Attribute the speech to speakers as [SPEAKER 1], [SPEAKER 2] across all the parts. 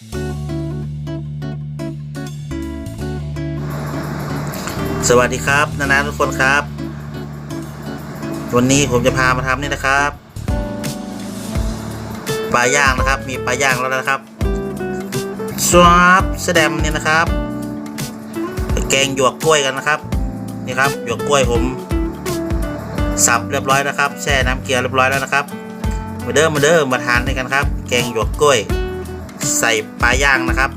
[SPEAKER 1] สวัสดีครับ นานาทุกคนครับ วันนี้ผมจะพามาทำนี่นะครับปลาย่างนะครับ มีปลาย่างแล้วนะครับสวาบแสดมเนี่ยนะครับ แกงหยวกกล้วยกันนะครับ นี่ครับหยวกกล้วยผมสับเรียบร้อยนะครับแช่น้ำเกลือเรียบร้อยแล้วนะครับมาเด้อมาเด้อมาทานด้วยกันครับ แกงหยวกกล้วย ใส่ปลาย่างนะครับ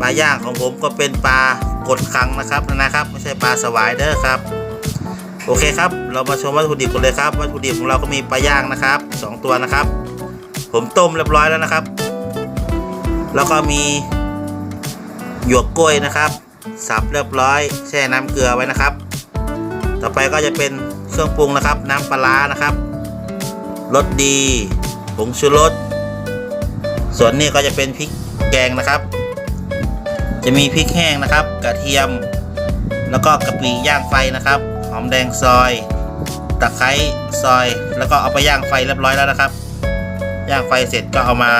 [SPEAKER 1] ปลาย่างของผมก็เป็นปลากดคังนะครับนะครับ ไม่ใช่ปลาสวายเด้อครับ โอเคครับ เรามาชมวัตถุดิบกันเลยครับ วัตถุดิบของเราก็มีปลาย่างนะครับสองตัวนะครับ ผมต้มเรียบร้อยแล้วนะครับ แล้วก็มีหยวกกล้วยนะครับสับเรียบร้อย แช่น้ำเกลือไว้นะครับ ต่อไปก็จะเป็นเครื่องปรุงนะครับ น้ำปลาร้านะครับรสดีผงชูรส ส่วนนี้ก็จะเป็นพริกแกงนะครับ จะมีพริกแห้งนะครับ กระเทียม แล้วก็กะปิย่างไฟนะครับ หอมแดงซอย ตะไคร้ซอย แล้วก็เอาไปย่างไฟเรียบร้อยแล้วนะครับ ย่างไฟเสร็จก็เอามา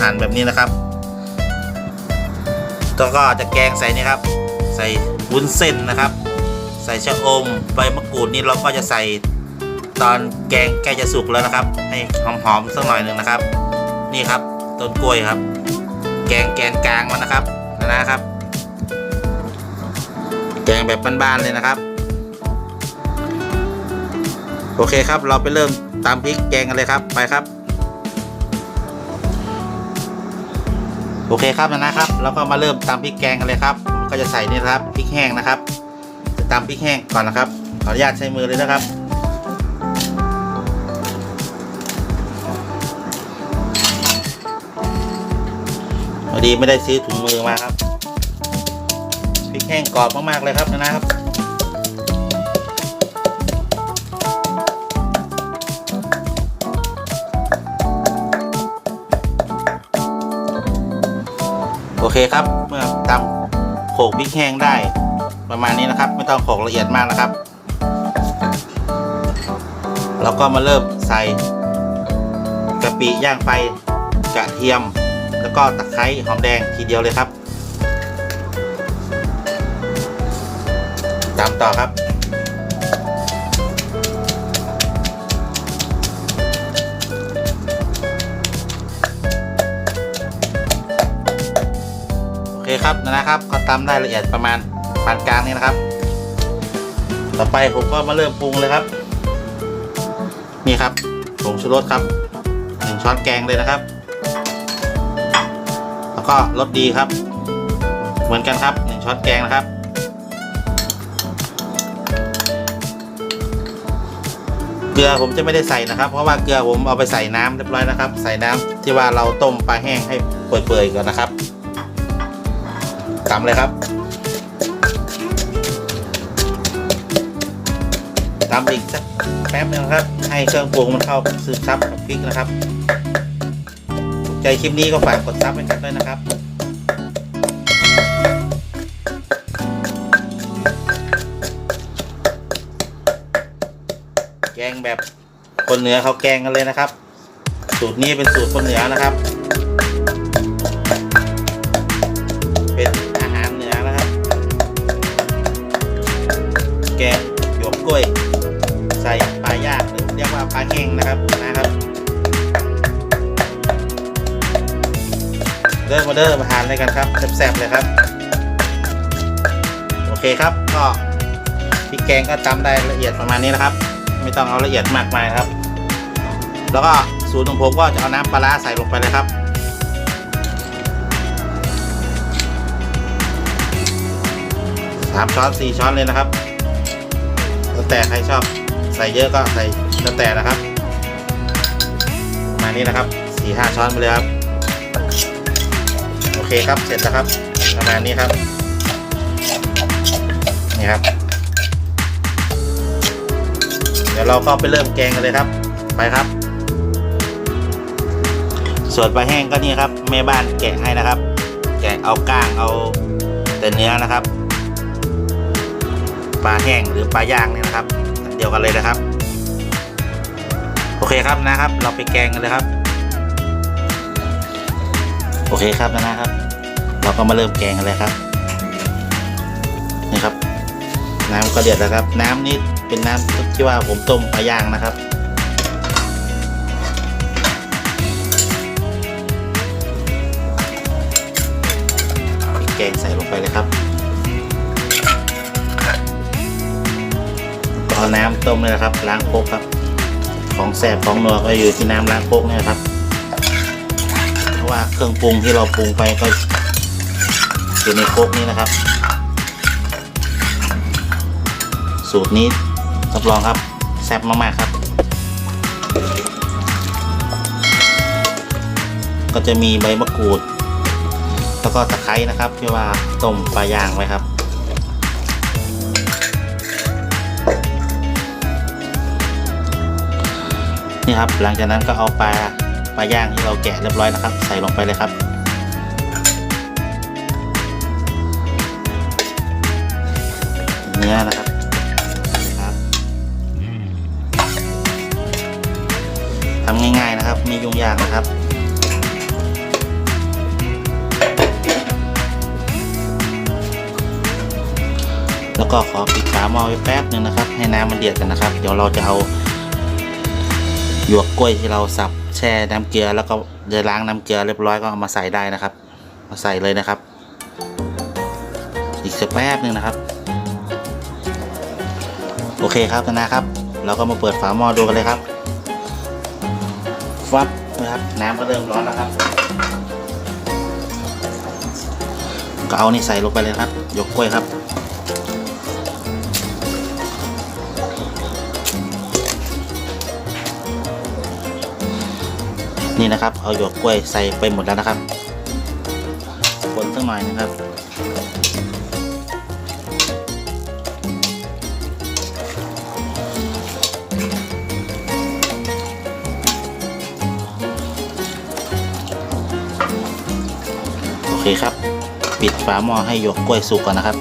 [SPEAKER 1] หั่นแบบนี้นะครับแล้วก็จะแกงใส่นี่ครับ ใส่วุ้นเส้นนะครับ ใส่ชะอมใบมะกรูดนี่เราก็จะใส่ตอนแกงใกล้จะสุกแล้วนะครับ ให้หอมๆสักหน่อยหนึ่งนะครับ นี่ครับ ต้นกล้วยครับ แกงแกนกลางมันนะครับนะนะครับ แกงแบบบ้านๆเลยนะครับ โอเคครับเราไปเริ่มตามพริกแกงกันเลยครับไปครับ โอเคครับนะครับ เราก็มาเริ่มตามพริกแกงกันเลยครับก็จะใส่นี่ครับพริกแห้งนะครับจะตามพริกแห้งก่อนนะครับขออนุญาตใช้มือเลยนะครับ ดีไม่ได้ซื้อถุงมือมาครับพริกแห้งกรอบมากๆเลยครับนะครับโอเคครับเมื่อตำโขกพริกแห้งได้ประมาณนี้นะครับ ไม่ต้องโขลกละเอียดมากนะครับ เราก็มาเริ่มใส่กะปิย่างไฟกระเทียม แล้วก็ตะไคร้หอมแดงทีเดียวเลยครับตามต่อครับ โอเคครับนะครับ ก็ตำได้ละเอียดประมาณปานกลางนี่นะครับ ต่อไปผมก็มาเริ่มปรุงเลยครับ นี่ครับผงชูรสครับหนึ่งช้อนแกงเลยนะครับ ก็รสดีครับ เหมือนกันครับหนึ่งช้อนแกงนะครับ เกลือผมจะไม่ได้ใส่นะครับ เพราะว่าเกลือผมเอาไปใส่น้ำเรียบร้อยนะครับ ใส่น้ำที่ว่าเราต้มปลาแห้งให้เปื่อยๆก่อนนะครับตำเลยครับตำอีกสักแป๊บนึงครับ ให้เครื่องปรุงมันเข้าซึมซับกับพริกนะครับ ใจคลิปนี้ก็ฝากกดซับให้กันด้วยนะครับแกงแบบคนเหนือเขาแกงกันเลยนะครับ สูตรนี้เป็นสูตรคนเหนือนะครับ เป็นอาหารเหนือนะครับ แกงหยวกกล้วย ใส่ปลาย่างหรือเรียกว่าปลาแห้งนะครับนะครับ เริ่มมาเริ่มมาทานเลยกันครับแซ่บๆเลยครับ โอเคครับก็พริกแกงก็ตำได้ละเอียดประมาณนี้นะครับ ไม่ต้องเอาละเอียดมากมายครับ แล้วก็สูตรของผมก็จะเอาน้ำปลาใส่ลงไปเลยครับสามช้อนสี่ช้อนเลยนะครับแล้วแต่ใครชอบใส่เยอะก็ใส่แล้วแต่นะครับประมาณนี้นะครับสี่ห้าช้อนไปเลยครับ เคครับเสร็จแล้วครับประมาณนี้ครับ นี่ครับ เดี๋ยวเราก็ไปเริ่มแกงกันเลยครับ ไปครับ ส่วนปลาแห้งก็นี่ครับแม่บ้านแกะให้นะครับ แกะเอาก้างเอาแต่เนื้อนะครับปลาแห้งหรือปลาย่างเนี่ยนะครับ เดียวกันเลยนะครับ โอเคครับนะครับ เราไปแกงกันเลยครับ โอเคครับนะครับ เราก็มาเริ่มแกงกันเลยครับนี่ครับ น้ำก็เดือดแล้วครับ น้ำนี้เป็นน้ำที่ว่าผมต้มปลาย่างนะครับแกงใส่ลงไปเลยครับก็เอาน้ำต้มเลยนะครับ ล้างโคกครับ ของแสบของนัวก็อยู่ที่น้ำล้างโคกเนี่ยครับ เพราะว่าเครื่องปรุงที่เราปรุงไปก็ อยู่ในโคกนี้นะครับ สูตรนี้รับรองครับ แซ่บมากๆครับ ก็จะมีใบมะกรูด แล้วก็ตะไคร้นะครับ ที่ว่าต้มปลาย่างไว้ครับนี่ครับหลังจากนั้นก็เอาปลาปลาย่างที่เราแกะเรียบร้อยนะครับ ใส่ลงไปเลยครับ นื้อนะครับครับทำง่ายๆนะครับไมียุ่งยากนะครับแล้วก็ขอปิดฝาหม้อไว้แป๊บหนึ่งนะครับ ให้น้ำมันเดือดกันนะครับ เดี๋ยวเราจะเอาหยวกกล้วยที่เราสับแช่น้ำเกลือ แล้วก็จะล้างน้ำเกลือเรียบร้อยก็เอามาใส่ได้นะครับ มาใส่เลยนะครับ อีกสักแป๊บหนึ่งนะครับ โอเคครับนะครับ เราก็มาเปิดฝาหม้อดูกันเลยครับฟับนะครับ น้ำก็เริ่มร้อนแล้วครับ ก็เอานี่ใส่ลงไปเลยครับ ยกกล้วยครับนี่นะครับ เอาหยวกกล้วยใส่ไปหมดแล้วนะครับ คนสักหน่อยนะครับ เคครับ ปิดฝาหม้อให้หยวกกล้วยสุกก่อนนะครับ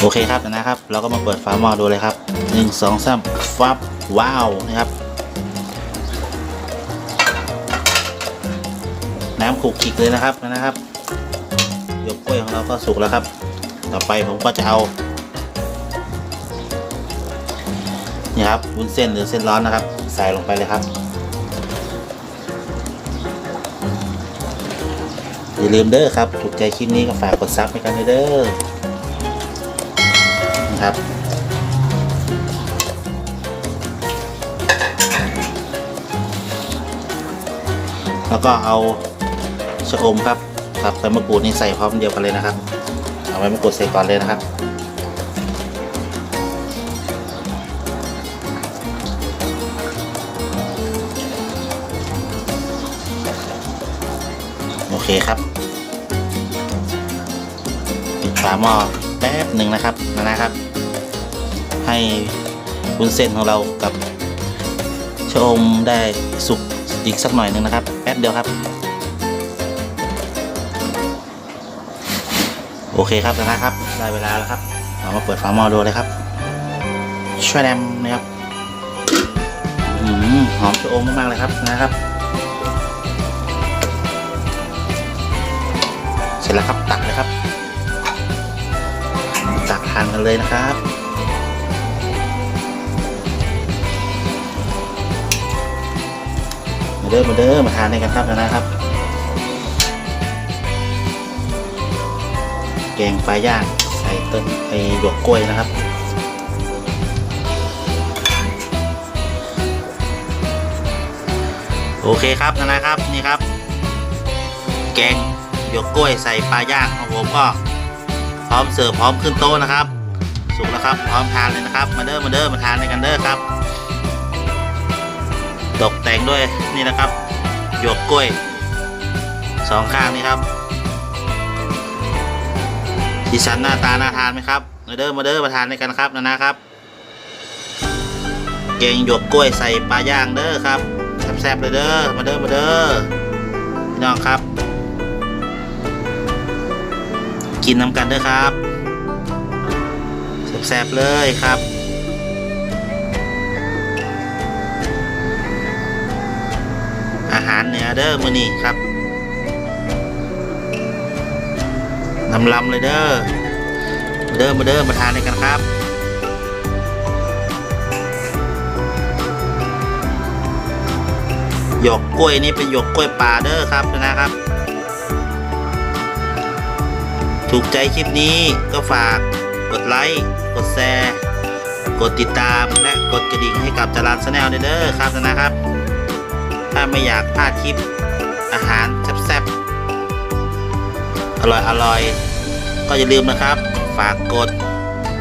[SPEAKER 1] โอเคครับนะครับ เราก็มาเปิดฝาหม้อดูเลยครับหนึ่งสองสามฟับ ว้าว นะครับ น้ำขลุกขิกเลยนะครับนะครับหยกกล้วยของเราก็สุกแล้วครับ ต่อไปผมก็จะเอานี่ครับวุ้นเส้นหรือเส้นร้อนนะครับ ใส่ลงไปเลยครับอย่าลืมเด้อครับ ถูกใจคลิปนี้ก็ฝากกดซับให้กันด้วยเด้อนะครับ แล้วก็เอา ชะอมครับกับใบมะกรูดนี่ใส่พร้อมเดียวกันเลยนะครับเอาใบมะกรูดใส่ก่อนเลยนะครับโอเคครับปิดฝาหม้อแป๊บหนึ่งนะครับนะครับ ให้วุ้นเส้นของเรากับชะอมได้สุกอีกสักหน่อยหนึ่งนะครับ แป๊บเดียวครับ โอเคครับนะครับ ได้เวลาแล้วครับ เรามาเปิดฝาหม้อดูเลยครับ ช่วยแดมนะครับหอมชะอมมากๆเลยครับนะครับ เสร็จแล้วครับตักเลยครับ ตักทานกันเลยนะครับมาเด้อมาเด้อมาทานด้วยกันครับนะครับ แกงปลาย่างใส่ต้นไอหยวกกล้วยนะครับโอเคครับนะครับนี่ครับ แกงหยวกกล้วยใส่ปลาย่างของผมก็ พร้อมเสิร์ฟพร้อมขึ้นโต๊ะนะครับ สุกแล้วครับพร้อมทานเลยนะครับ มาเด้อมาเด้อมาทานด้วยกันเด้อครับตกแต่งด้วยนี่นะครับหยวกกล้วยสองข้างนี่ครับ ดิฉันหน้าตาน่าทานไหมครับมาเด้อมาเด้อมาทานด้วยกันครับนะนะครับแกงหยวกกล้วยใส่ปลาย่างเด้อครับแซ่บๆเลยเด้อมาเด้อมาเด้อพี่น้องครับ กินน้ำกันเด้อครับแซ่บๆเลยครับอาหารเหนือเด้อมือนี่ครับ นำลำเลยเด้อมาเด้อมาเด้อมาทานด้วยกันครับหยกกล้วยนี่เป็นหยกกล้วยป่าเด้อครับนะครับ ถูกใจคลิปนี้ก็ฝากกดไลค์กดแชร์กดติดตามและกดกระดิ่งให้กับจารานชาแนลเด้อครับนะครับ ถ้าไม่อยากพลาดคลิปอาหาร ร่อยอร่อย ก็อย่าลืมนะครับ ฝากกด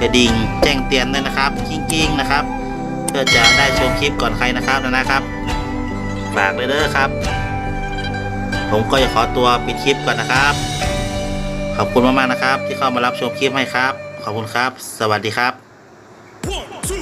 [SPEAKER 1] กระดิ่งแจ้งเตือนด้วยนะครับกิ้งๆนะครับ เพื่อจะได้ชมคลิปก่อนใครนะครับนะครับฝากเลยเด้อครับ ผมก็จะขอตัวปิดคลิปก่อนนะครับ ขอบคุณมากๆนะครับ ที่เข้ามารับชมคลิปให้ครับ ขอบคุณครับ สวัสดีครับ
[SPEAKER 2] One.